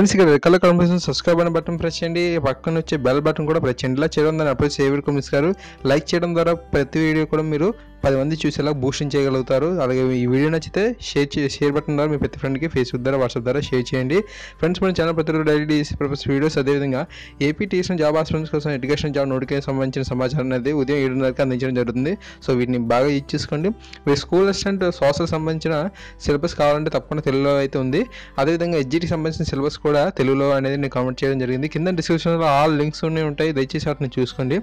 Friends ఇక్కడ red colour కనిపిస్తుంది subscribe అనే బటన్ ప్రెస్ చేయండి. పక్కన వచ్చే బెల్ బటన్ కూడా ప్రెస్ చేయండి. ఇలా చేయడం ద్వారా అప్పుడు సేవ్ మిస్ గారు. లైక్ చేయడం ద్వారా ప్రతి వీడియో కూడా మీరు పది మంది చూసేలా బూస్టింగ్ చేయగలుగుతారు. అలాగే ఈ వీడియో నచ్చితే షేర్ చే షేర్ బటన్ ద్వారా మీ ప్రతి ఫ్రెండ్కి ఫేస్బుక్ ద్వారా వాట్సాప్ ద్వారా షేర్ చేయండి. ఫ్రెండ్స్ మన ఛానల్ ప్రతి డైలీ పర్పస్ వీడియోస్ అదేవిధంగా ఏపీ టీఎస్ఎన్ జాబ్ ఆస్పిరెంట్స్ కోసం ఎడ్యుకేషన్ జాబ్ నోటిఫికేషన్ సంబంధించిన సమాచారం అనేది ఉదయం ఏడున్నరకి అందించడం జరుగుతుంది. సో వీటిని బాగా యూజ్ చేసుకోండి. మీ స్కూల్ అసిస్టెంట్ సోషల్ సంబంధించిన సిలబస్ కావాలంటే తప్పకుండా తెలుగులో అయితే ఉంది. అదేవిధంగా ఎడ్జిటీకి సంబంధించిన సిలబస్ కూడా తెలుగులో అనేది నేను కామెంట్ చేయడం జరిగింది. కింద డిస్క్రిప్షన్లో ఆల్ లింక్స్ ఉన్నాయి. ఉంటాయి దయచేసి వాటిని చూసుకోండి.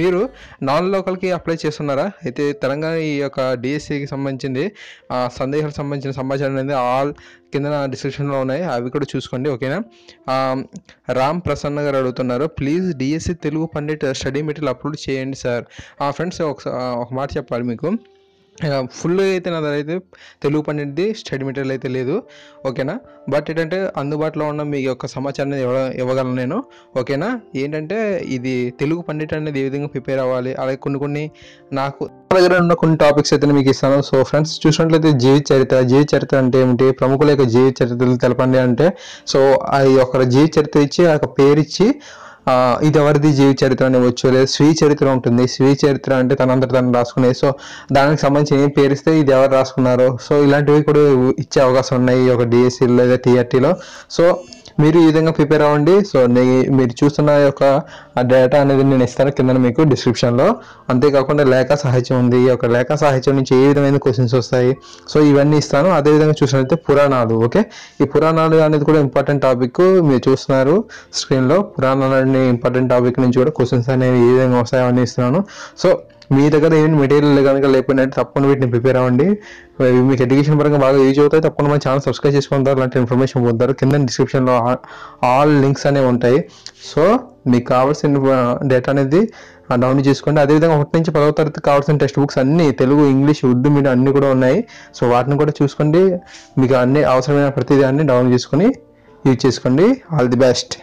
మీరు నాన్ లోకల్కి అప్లై చేస్తున్నారా? అయితే తెలంగాణ ఈ యొక్క డిఎస్సికి సంబంధించింది ఆ, సందేహాలకు సంబంధించిన సమాచారం అనేది ఆల్ కింద డిస్క్రిప్షన్లో ఉన్నాయి. అవి కూడా చూసుకోండి ఓకేనా? రామ్ ప్రసన్న గారు అడుగుతున్నారు please DSC Telugu pandit study material upload చేయండి సార్. ఫ్రెండ్స్ ఒక మాట చెప్పాలి మీకు. ఫుల్ అయితే నా దగ్గర అయితే తెలుగు పండింది స్టడీ మెటీరియల్ అయితే లేదు ఓకేనా? బట్ ఏంటంటే అందుబాటులో ఉన్న మీ యొక్క సమాచారాన్ని ఇవ్వ ఇవ్వగలను నేను ఓకేనా? ఏంటంటే ఇది తెలుగు పండిట్ అనేది ఏ విధంగా ప్రిపేర్ అవ్వాలి? అలాగే కొన్ని కొన్ని నాకు దగ్గర ఉన్న కొన్ని టాపిక్స్ అయితే మీకు ఇస్తాను. సో ఫ్రెండ్స్ చూసినట్లయితే జీవిత చరిత్ర జీవిత చరిత్ర అంటే ఏమిటి? ప్రముఖుల యొక్క జీవిత చరిత్రలు తెలపండి అంటే సో ఆ యొక్క జీవిత చరిత్ర ఇచ్చి ఆ యొక్క పేరు ఇచ్చి ఇది ఎవరిది? జీవి చరిత్ర అనేవచ్చు లేదా స్వీ చరిత్ర ఉంటుంది. స్వీ చరిత్ర అంటే తనంతట తను రాసుకునేది సో దానికి సంబంధించి ఏం పేరిస్తే ఇది ఎవరు రాసుకున్నారో. సో ఇలాంటివి కూడా ఇచ్చే అవకాశం ఉన్నాయి ఒక డిఎస్సీలో లేదా టీఆర్టీలో సో మీరు ఈ విధంగా ప్రిపేర్ అవ్వండి. సో నే- మీరు చూస్తున్న యొక్క డేటా అనేది నేను ఇస్తాను కింద మీకు డిస్క్రిప్షన్లో అంతేకాకుండా లేఖ సాహిత్యం ఉంది. ఈ యొక్క లేఖ సాహిత్యం నుంచి ఏ విధమైన క్వశ్చన్స్ వస్తాయి? సో ఇవన్నీ ఇస్తాను. అదేవిధంగా చూసినట్లయితే పురాణాలు ఓకే? ఈ పురాణాలు అనేది కూడా ఇంపార్టెంట్ టాపిక్. మీరు చూస్తున్నారు స్క్రీన్లో పురాణాలు అనే ఇంపార్టెంట్ టాపిక్ నుంచి కూడా క్వశ్చన్స్ అనేవి ఏ విధంగా వస్తాయో అని ఇస్తున్నాను. సో మీ దగ్గర ఏమి మెటీరియల్ కనుక లేకపోయినట్టు తప్పకుండా వీటిని ప్రిపేర్ అవ్వండి. మీకు ఎడ్యుకేషన్ పరంగా బాగా యూజ్ అవుతాయి తప్పకుండా మన ఛానల్ సబ్స్క్రైబ్ చేసుకుంటారు. అలాంటి ఇన్ఫర్మేషన్ పొందుతారు. కింద డిస్క్రిప్షన్లో ఆల్ లింక్స్ అనేవి ఉంటాయి. సో మీకు కావాల్సిన డేటా అనేది డౌన్లోడ్ చేసుకోండి. అదేవిధంగా ఒకటి నుంచి పదవ తరగతి కావాల్సిన టెక్స్ట్ బుక్స్ అన్ని తెలుగు ఇంగ్లీష్ ఉర్దూ మీడియం అన్ని కూడా ఉన్నాయి. సో వాటిని కూడా చూసుకోండి. మీకు అన్ని అవసరమైన ప్రతిదాన్ని డౌన్లోడ్ చేసుకొని యూజ్ చేసుకోండి. All the best